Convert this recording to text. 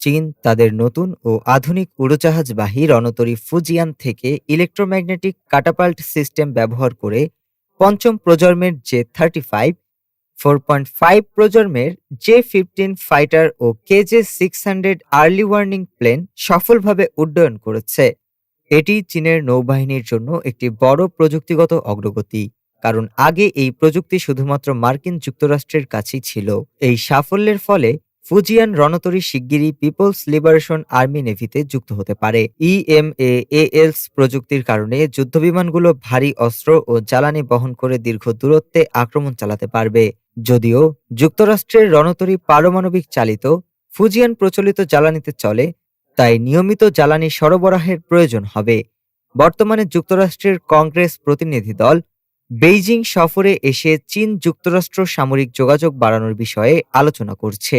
চীন তাদের নতুন ও আধুনিক উড়োজাহাজবাহী রণতরী ফুজিয়ান থেকে ইলেকট্রোম্যাগনেটিক কাটাপাল্ট সিস্টেম ব্যবহার করে পঞ্চম প্রজন্মের J thirty five, four point five প্রজন্মের জে ফিফটিন ফাইটার ও KJ six hundred early warning plane সফলভাবে উড্ডয়ন করেছে। এটি চীনের নৌবাহিনীর জন্য একটি বড় প্রযুক্তিগত অগ্রগতি, কারণ আগে এই প্রযুক্তি শুধুমাত্র মার্কিন যুক্তরাষ্ট্রের কাছেই ছিল। এই সাফল্যের ফলে ফুজিয়ান রণতরী শিগগিরই পিপলস লিবারেশন আর্মি নেভিতে যুক্ত হতে পারে। E ইএমএএএলস প্রযুক্তির কারণে যুদ্ধবিমানগুলো ভারী অস্ত্র ও জ্বালানি বহন করে দীর্ঘ দূরত্বে আক্রমণ চালাতে পারবে। যদিও যুক্তরাষ্ট্রের রণতরী পারমাণবিক চালিত ফুজিয়ান প্রচলিত জ্বালানিতে চলে, তাই নিয়মিত জ্বালানি সরবরাহের প্রয়োজন হবে। বর্তমানে যুক্তরাষ্ট্রের কংগ্রেস প্রতিনিধি দল বেইজিং সফরে এসে চীন যুক্তরাষ্ট্র সামরিক যোগাযোগ বাড়ানোর বিষয়ে আলোচনা করছে।